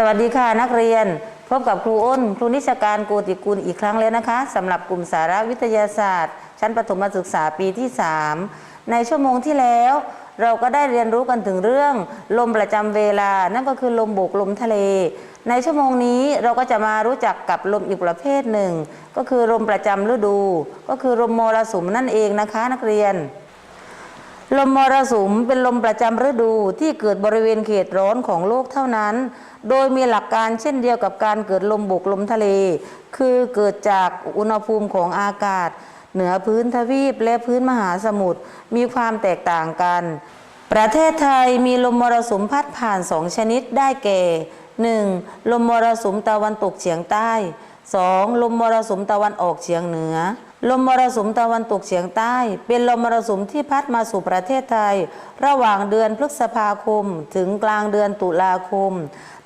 สวัสดีค่ะนักเรียน พบกับครูอ้น ครูนิชการโกติกุลอีกครั้งแล้วนะคะสำหรับกลุ่มสาระวิทยาศาสตร์ ชั้นประถมศึกษาปีที่ 3 ในชั่วโมงที่แล้ว เราก็ได้เรียนรู้กันถึงเรื่อง ลมประจำเวลา นั่นก็คือลมโบกลมทะเล ในชั่วโมงนี้เราก็จะมารู้จักกับลมอีกประเภทหนึ่ง ก็คือลมประจำฤดู ก็คือลมมรสุมนั่นเองนะคะ นักเรียน ลมมรสุมเป็นลมประจำฤดูที่เกิดบริเวณเขตร้อนของโลกเท่านั้น โดยมีหลักการเช่นเดียวกับการเกิดลมบกลมทะเล คือเกิดจากอุณหภูมิของอากาศ เหนือพื้นทวีปและพื้นมหาสมุทรมีความแตกต่างกัน ประเทศไทยมีลมมรสุมพัดผ่านสองชนิดได้แก่ 1. ลมมรสุมตะวันตกเฉียงใต้ 2. ลมมรสุมตะวันออกเฉียงเหนือ ลมมรสุมตะวันตกเฉียงใต้ เป็นลมมรสุมที่พัดมาสู่ประเทศไทย ระหว่างเดือนพฤษภาคม ถึงกลางเดือนตุลาคม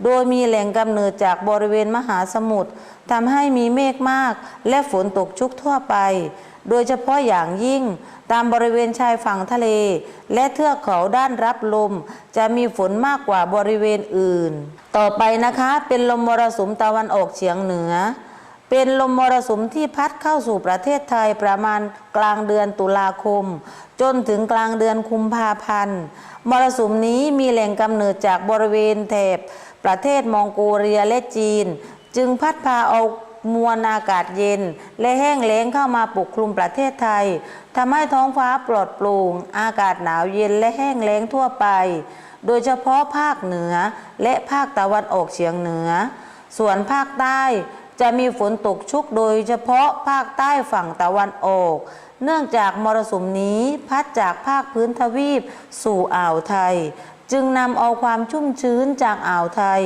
โดยมีแหล่งกำเนิดจากบริเวณมหาสมุทรทำให้มีเมฆมาก และฝนตกชุกทั่วไป โดยเฉพาะอย่างยิ่ง ตามบริเวณชายฝั่งทะเล และเทือกเขาด้านรับลม จะมีฝนมากกว่าบริเวณอื่น ต่อไปนะคะ เป็นลมมรสุมตะวันออกเฉียงเหนือ เป็นลมมรสุมที่พัดเข้าสู่ประเทศไทยประมาณกลางเดือนตุลาคม จนถึงกลางเดือนคุมภาพันธ์ มรสุมนี้มีแหล่งกำเนิดจากบริเวณแถบประเทศมองโกเลียและจีน จึงพัดพาเอามวลอากาศเย็น และแห้งแล้งเข้ามาปกคลุมประเทศไทยทำให้ท้องฟ้าปลอดโปร่งอากาศหนาวเย็นและแห้งแล้งทั่วไป โดยเฉพาะภาคเหนือและภาคตะวันออกเฉียงเหนือ ส่วนภาคใต้ จะมีฝนตกชุกโดยเฉพาะภาคใต้ฝั่งตะวันออก เนื่องจากมรสุมนี้พัดจากภาคพื้นทวีปสู่อ่าวไทย จึงนำเอาความชุ่มชื้นจากอ่าวไทย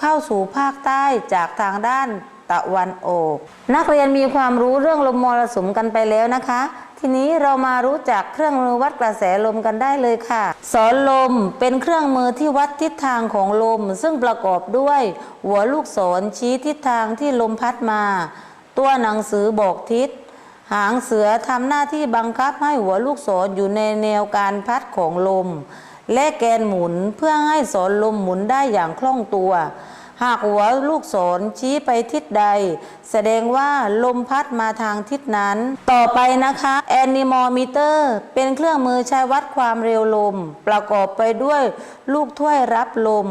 เข้าสู่ภาคใต้จากทางด้านตะวันออก นักเรียนมีความรู้เรื่องลมมรสุมกันไปแล้วนะคะ ทีนี้เรามารู้จักเครื่องมือวัดกระแสลมกันได้เลยค่ะ สอนลมเป็นเครื่องมือที่วัดทิศทางของลม ซึ่งประกอบด้วย หัวลูกศรชี้ทิศทางที่ลมพัดมา ตัวหนังสือบอกทิศ หางเสือทำหน้าที่บังคับให้หัวลูกศรอยู่ในแนวการพัดของลม และแกนหมุนเพื่อให้สอนลมหมุนได้อย่างคล่องตัว หากหัวลูกศรชี้ไปทิศใด แสดงว่าลมพัดมาทางทิศนั้น ต่อไปนะคะแอนิมอมิเตอร์เป็นเครื่องมือใช้วัดความเร็วลม ประกอบไปด้วยลูกถ้วยรับลม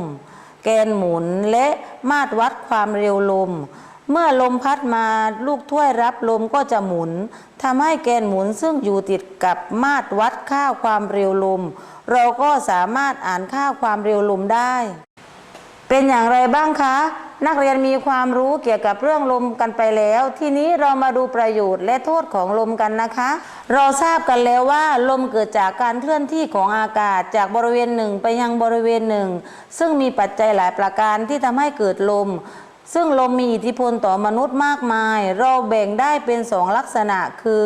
แกนหมุนและมาตรวัดความเร็วลม เมื่อลมพัดมาลูกถ้วยรับลมก็จะหมุนทำให้แกนหมุนซึ่งอยู่ติดกับมาตรวัดค่าความเร็วลม เราก็สามารถอ่านค่าความเร็วลมได้ เป็นอย่างไรบ้างคะ นักเรียนมีความรู้เกี่ยวกับเรื่องลมกันไปแล้ว ทีนี้เรามาดูประโยชน์และโทษของลมกันนะคะ เราทราบกันแล้วว่า ลมเกิดจากการเคลื่อนที่ของอากาศจากบริเวณหนึ่งไปยังบริเวณหนึ่ง ซึ่งมีปัจจัยหลายประการที่ทำให้เกิดลมซึ่งลมมีอิทธิพลต่อมนุษย์มากมาย เราแบ่งได้เป็นสองลักษณะคือ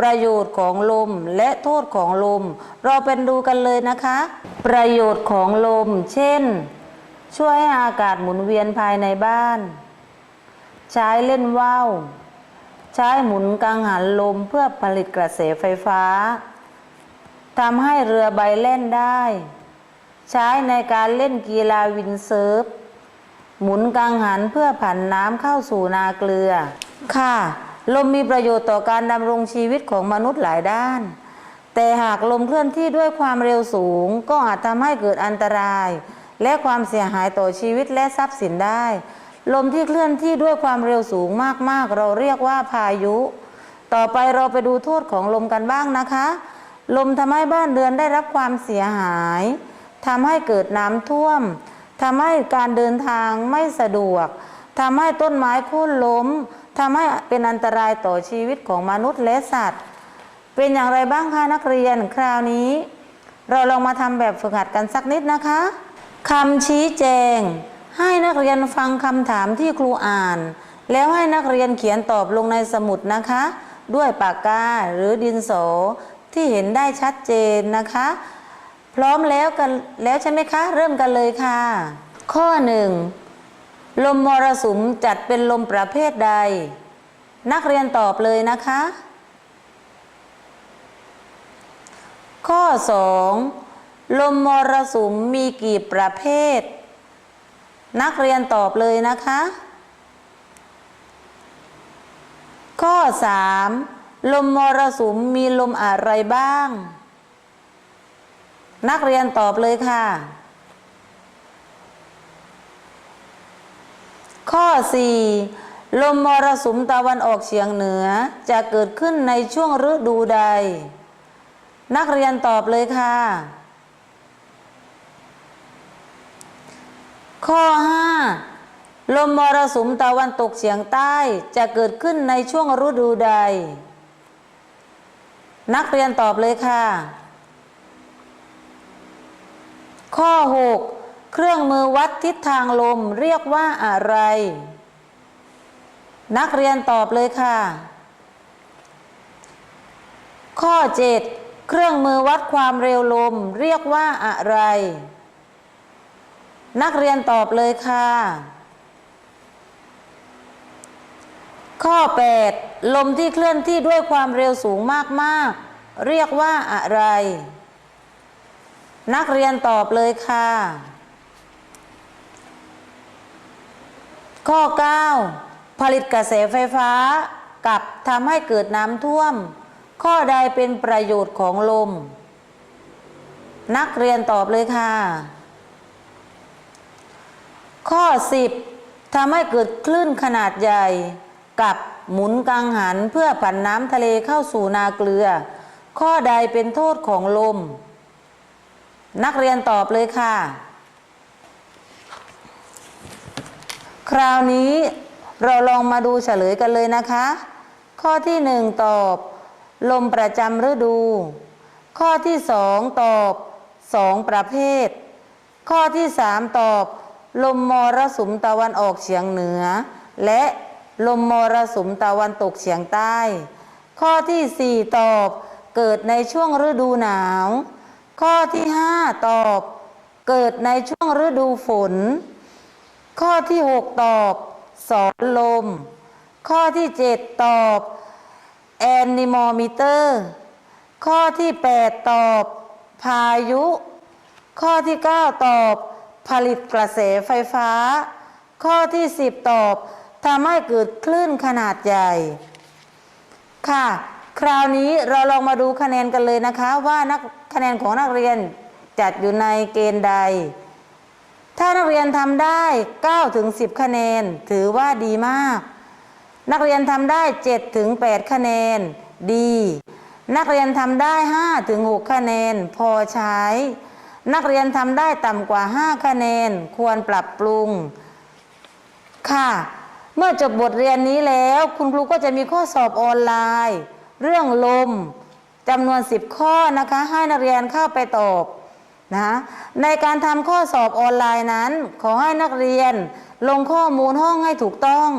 ประโยชน์ของลมและโทษของลม เราเป็นดูกันเลยนะคะ ประโยชน์ของลม เช่น ช่วยให้อากาศหมุนเวียนภายในบ้าน ใช้เล่นว่าวใช้หมุนกังหันลมเพื่อผลิตกระแสไฟฟ้าทำให้เรือใบเล่นได้ ใช้ในการเล่นกีฬาวินเซิร์ฟ หมุนกังหันเพื่อผันน้ำเข้าสู่นาเกลือ ค่ะ ลมมีประโยชน์ต่อการดำรงชีวิตของมนุษย์หลายด้าน แต่หากลมเคลื่อนที่ด้วยความเร็วสูง ก็อาจทำให้เกิดอันตราย และความเสียหายต่อชีวิตและทรัพย์สินได้ ลมที่เคลื่อนที่ด้วยความเร็วสูงมากๆ เราเรียกว่าพายุ ต่อไปเราไปดูโทษของลมกันบ้างนะคะ ลมทำให้บ้านเรือนได้รับความเสียหายทำให้เกิดน้ำท่วมทำให้การเดินทางไม่สะดวกทำให้ต้นไม้โค่นล้มทำให้เป็นอันตรายต่อชีวิตของมนุษย์และสัตว์ เป็นอย่างไรบ้างคะนักเรียนคราวนี้ เราลองมาทำแบบฝึกหัดกันสักนิดนะคะ คำชี้แจง ให้นักเรียนฟังคำถามที่ครูอ่าน แล้วให้นักเรียนเขียนตอบลงในสมุดนะคะ ด้วยปากกาหรือดินสอที่เห็นได้ชัดเจนนะคะ พร้อมแล้วกันแล้วใช่ไหมคะ เริ่มกันเลยค่ะ ข้อหนึ่งลมมรสุมจัดเป็นลมประเภทใด นักเรียนตอบเลยนะคะ ข้อ 2. ลมมรสุมมีกี่ประเภท นักเรียนตอบเลยนะคะ ข้อ 3 ลมมรสุมมีลมอะไรบ้าง นักเรียนตอบเลยค่ะ ข้อ 4 ลมมรสุมตะวันออกเฉียงเหนือจะเกิดขึ้นในช่วงฤดูใด นักเรียนตอบเลยค่ะ ข้อ 5 ลมมรสุมตะวันตกเฉียงใต้จะเกิดขึ้นในช่วงฤดูใด นักเรียนตอบเลยค่ะ ข้อ 6 เครื่องมือวัดทิศทางลมเรียกว่าอะไร นักเรียนตอบเลยค่ะ ข้อ 7 เครื่องมือวัดความเร็วลมเรียกว่าอะไร นักเรียนตอบเลยค่ะ ข้อ 8 ลมที่เคลื่อนที่ด้วยความเร็วสูงมากๆ เรียกว่าอะไร นักเรียนตอบเลยค่ะ ข้อ 9 ผลิตกระแสไฟฟ้ากับทำให้เกิดน้ำท่วม ข้อใดเป็นประโยชน์ของลม นักเรียนตอบเลยค่ะ ข้อ 10ทำให้เกิดคลื่นขนาดใหญ่ กับหมุนกังหันเพื่อผันน้ำทะเลเข้าสู่นาเกลือ ข้อใดเป็นโทษของลม นักเรียนตอบเลยค่ะ คราวนี้เราลองมาดูเฉลยกันเลยนะคะ ข้อที่หนึ่งตอบ ลมประจำฤดู ข้อที่สองตอบสองประเภท ข้อที่สามตอบ ลมมรสุมตะวันออกเฉียงเหนือ และลมมรสุมตะวันตกเฉียงใต้ ข้อที่สี่ตอบเกิดในช่วงฤดูหนาว ข้อที่ห้าตอบ เกิดในช่วงฤดูฝน ข้อที่หกตอบสอนลม ข้อที่เจ็ดตอบแอนนิมอมิเตอร์ ข้อที่แปดตอบ พายุ ข้อที่เก้าตอบ ผลิตกระแสไฟฟ้า ข้อที่สิบตอบทำให้เกิดคลื่นขนาดใหญ่ ค่ะ คราวนี้เราลองมาดูคะแนนกันเลยนะคะว่านักคะแนนของนักเรียนจัดอยู่ในเกณฑ์ใด ถ้านักเรียนทำได้9ถึง10 คะแนน ถือว่าดีมาก นักเรียนทำได้7ถึง8คะแนน ดี นักเรียนทำได้5ถึง6คะแนน พอใช้ นักเรียนทำได้ต่ำกว่า 5 คะแนน ควรปรับปรุง ค่ะ เมื่อจบบทเรียนนี้แล้ว คุณครูก็จะมีข้อสอบออนไลน์ เรื่องลมจำนวน 10 ข้อนะคะ ให้นักเรียนเข้าไปตอบนะในการทำข้อสอบออนไลน์นั้น ขอให้นักเรียนลงข้อมูลห้องให้ถูกต้อง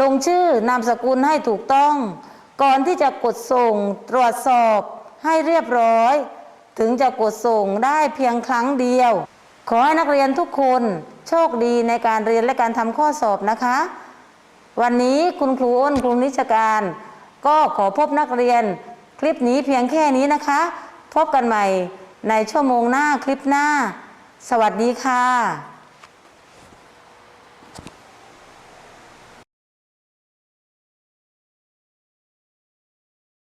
ลงชื่อนามสกุลให้ถูกต้อง ก่อนที่จะกดส่งตรวจสอบให้เรียบร้อย ถึงจะกดส่งได้เพียงครั้งเดียว ขอให้นักเรียนทุกคนโชคดีในการเรียนและการทำข้อสอบนะคะ วันนี้คุณครูอ้นครูนิชการ ก็ขอพบนักเรียนคลิปนี้เพียงแค่นี้นะคะ พบกันใหม่ในชั่วโมงหน้าคลิปหน้า สวัสดีค่ะ